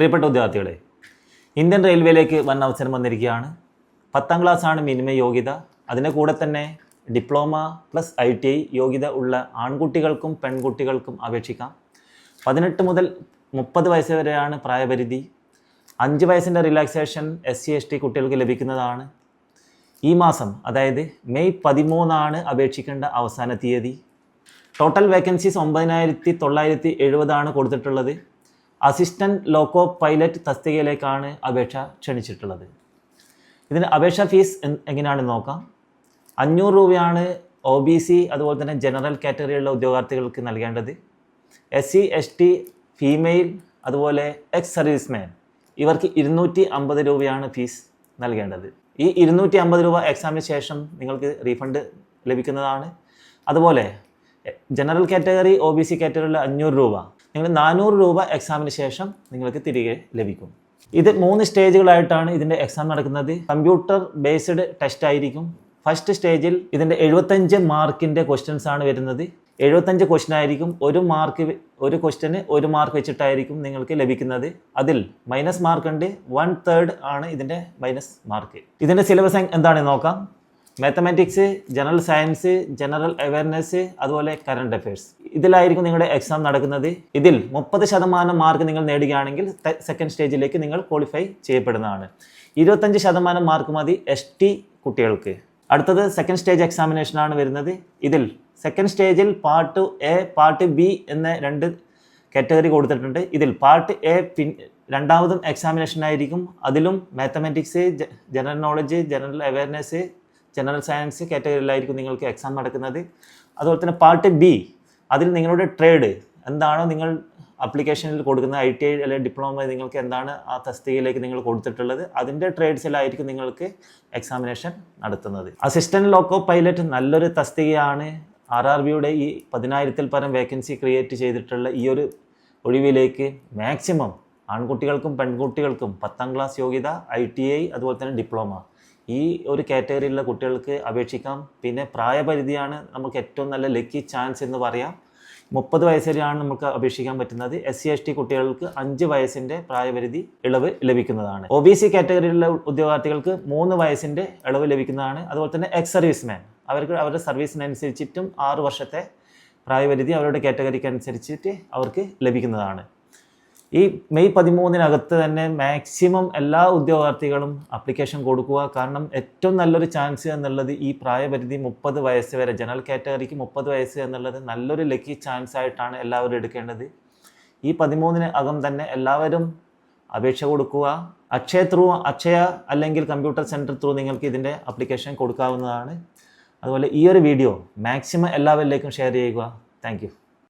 പ്രിയപ്പെട്ട വിദ്യാർത്ഥികളെ ഇന്ത്യൻ റെയിൽവേയിലേക്ക് വൻ അവസരം വന്നിരിക്കുകയാണ്. പത്താം ക്ലാസ്സാണ് മിനിമ യോഗ്യത. അതിന്റെ കൂടെ തന്നെ diploma plus I T I യോഗ്യത ഉള്ള ആൺകുട്ടികൾക്കും പെൺകുട്ടികൾക്കും അപേക്ഷിക്കാം. പതിനെട്ട് മുതൽ മുപ്പത് വയസ്സ് വരെയാണ് പ്രായപരിധി. അഞ്ച് വയസ്സിന്റെ relaxation S C S T കുട്ടികൾക്ക് ലഭിക്കുന്നതാണ്. ഈ മാസം അതായത് മെയ് പതിമൂന്നാണ് അപേക്ഷിക്കേണ്ട അവസാന തീയതി. ടോട്ടൽ വേക്കൻസീസ് ഒമ്പതിനായിരത്തി തൊള്ളായിരത്തി എഴുപതാണ് കൊടുത്തിട്ടുള്ളത്. അസിസ്റ്റന്റ് ലോക്കോ പൈലറ്റ് തസ്തികയിലേക്കാണ് അപേക്ഷ ക്ഷണിച്ചിട്ടുള്ളത്. ഇതിന് അപേക്ഷ ഫീസ് എങ്ങനെയാണ് എങ്ങനെയാണെന്ന് നോക്കാം. അഞ്ഞൂറ് രൂപയാണ് ഒ ബി സി അതുപോലെ തന്നെ ജനറൽ കാറ്റഗറിയുള്ള ഉദ്യോഗാർത്ഥികൾക്ക് നൽകേണ്ടത്. S C S T female അതുപോലെ എക്സ് സർവീസ്മാൻ ഇവർക്ക് ഇരുന്നൂറ്റി അമ്പത് രൂപയാണ് ഫീസ് നൽകേണ്ടത്. ഈ ഇരുന്നൂറ്റി അമ്പത് രൂപ എക്സാമിന് ശേഷം നിങ്ങൾക്ക് റീഫണ്ട് ലഭിക്കുന്നതാണ്. അതുപോലെ general category O B C കാറ്റഗറിയിൽ അഞ്ഞൂറ് രൂപ. നിങ്ങൾ നാനൂറ് രൂപ എക്സാമിന് ശേഷം നിങ്ങൾക്ക് തിരികെ ലഭിക്കും. ഇത് മൂന്ന് സ്റ്റേജുകളായിട്ടാണ് ഇതിന്റെ എക്സാം നടക്കുന്നത്. കമ്പ്യൂട്ടർ ബേസ്ഡ് ടെസ്റ്റ് ആയിരിക്കും. ഫസ്റ്റ് സ്റ്റേജിൽ ഇതിന്റെ എഴുപത്തഞ്ച് മാർക്കിന്റെ ക്വസ്റ്റ്യൻസ് ആണ് വരുന്നത്. എഴുപത്തഞ്ച് ക്വസ്റ്റ്യൻ ആയിരിക്കും. ഒരു മാർക്ക് ഒരു ക്വസ്റ്റ്യന് ഒരു മാർക്ക് വെച്ചിട്ടായിരിക്കും നിങ്ങൾക്ക് ലഭിക്കുന്നത്. അതിൽ മൈനസ് മാർക്ക് ഉണ്ട്. വൺ തേർഡ് ആണ് ഇതിന്റെ മൈനസ് മാർക്ക് ഇതിന്റെ സിലബസ് എന്താണെന്ന് നോക്കാം? Mathematics general science general awareness അതുപോലെ കറണ്ട് അഫയേഴ്സ് ഇതിലായിരിക്കും നിങ്ങളുടെ എക്സാം നടക്കുന്നത്. ഇതിൽ മുപ്പത് ശതമാനം മാർക്ക് നിങ്ങൾ നേടുകയാണെങ്കിൽ സെക്കൻഡ് സ്റ്റേജിലേക്ക് നിങ്ങൾ ക്വാളിഫൈ ചെയ്യപ്പെടുന്നതാണ്. ഇരുപത്തഞ്ച് ശതമാനം മാർക്ക് മതി എസ് ടി കുട്ടികൾക്ക്. അടുത്തത് സെക്കൻഡ് സ്റ്റേജ് എക്സാമിനേഷൻ ആണ് വരുന്നത്. ഇതിൽ സെക്കൻഡ് സ്റ്റേജിൽ പാർട്ട് എ പാർട്ട് ബി എന്ന രണ്ട് കാറ്റഗറി കൊടുത്തിട്ടുണ്ട്. ഇതിൽ പാർട്ട് എ പിൻ രണ്ടാമതും എക്സാമിനേഷൻ ആയിരിക്കും. അതിലും mathematics general knowledge general awareness general science കാറ്റഗറിയിലായിരിക്കും നിങ്ങൾക്ക് എക്സാം നടക്കുന്നത്. അതുപോലെ തന്നെ പാർട്ട് ബി അതിൽ നിങ്ങളുടെ ട്രേഡ് എന്താണോ നിങ്ങൾ അപ്ലിക്കേഷനിൽ കൊടുക്കുന്ന ഐ ടി ഐ അല്ലെങ്കിൽ ഡിപ്ലോമ നിങ്ങൾക്ക് എന്താണ് ആ തസ്തികയിലേക്ക് നിങ്ങൾ കൊടുത്തിട്ടുള്ളത് അതിന്റെ ട്രേഡ്സിലായിരിക്കും നിങ്ങൾക്ക് എക്സാമിനേഷൻ നടത്തുന്നത്. അസിസ്റ്റന്റ് ലോക്കോ പൈലറ്റ് നല്ലൊരു തസ്തികയാണ്. ആർ ആർ ബിയുടെ ഈ പതിനായിരത്തിൽ പരം വേക്കൻസി ക്രിയേറ്റ് ചെയ്തിട്ടുള്ള ഈ ഒരു ഒഴിവിലേക്ക് മാക്സിമം ആൺകുട്ടികൾക്കും പെൺകുട്ടികൾക്കും പത്താം ക്ലാസ് യോഗ്യത ഐ ടി ഐ അതുപോലെ തന്നെ ഡിപ്ലോമ ഈ ഒരു കാറ്റഗറിയിലുള്ള കുട്ടികൾക്ക് അപേക്ഷിക്കാം. പിന്നെ പ്രായപരിധിയാണ് നമുക്ക് ഏറ്റവും നല്ല ലക്കി ചാൻസ് എന്ന് പറയാം. മുപ്പത് വയസ്സ് വരെയാണ് നമുക്ക് അപേക്ഷിക്കാൻ പറ്റുന്നത്. എസ് സി എസ് ടി കുട്ടികൾക്ക് അഞ്ച് വയസ്സിന്റെ പ്രായപരിധി ഇളവ് ലഭിക്കുന്നതാണ്. ഒ ബി സി കാറ്റഗറിയിലുള്ള ഉദ്യോഗാർത്ഥികൾക്ക് മൂന്ന് വയസ്സിന്റെ ഇളവ് ലഭിക്കുന്നതാണ്. അതുപോലെ തന്നെ എക്സ് സർവീസ്മാൻ അവർക്ക് അവരുടെ സർവീസിനനുസരിച്ചിട്ടും ആറ് വർഷത്തെ പ്രായപരിധി അവരുടെ കാറ്റഗറിക്ക് അനുസരിച്ചിട്ട് അവർക്ക് ലഭിക്കുന്നതാണ്. ഈ മെയ് പതിമൂന്നിനകത്ത് തന്നെ മാക്സിമം എല്ലാ ഉദ്യോഗാർത്ഥികളും അപ്ലിക്കേഷൻ കൊടുക്കുക. കാരണം ഏറ്റവും നല്ലൊരു ചാൻസ് എന്നുള്ളത് ഈ പ്രായപരിധി മുപ്പത് വയസ്സ് വരെ ജനറൽ കാറ്റഗറിക്ക് മുപ്പത് വയസ്സ് എന്നുള്ളത് നല്ലൊരു ലക്കി ചാൻസ് ആയിട്ടാണ് എല്ലാവരും എടുക്കേണ്ടത്. ഈ പതിമൂന്നിന് അകം തന്നെ എല്ലാവരും അപേക്ഷ കൊടുക്കുക. അക്ഷയ ത്രൂ അക്ഷയ അല്ലെങ്കിൽ കമ്പ്യൂട്ടർ സെന്റർ ത്രൂ നിങ്ങൾക്ക് ഇതിന്റെ അപ്ലിക്കേഷൻ കൊടുക്കാവുന്നതാണ്. അതുപോലെ ഈ ഒരു വീഡിയോ മാക്സിമം എല്ലാവരിലേക്കും ഷെയർ ചെയ്യുക. താങ്ക്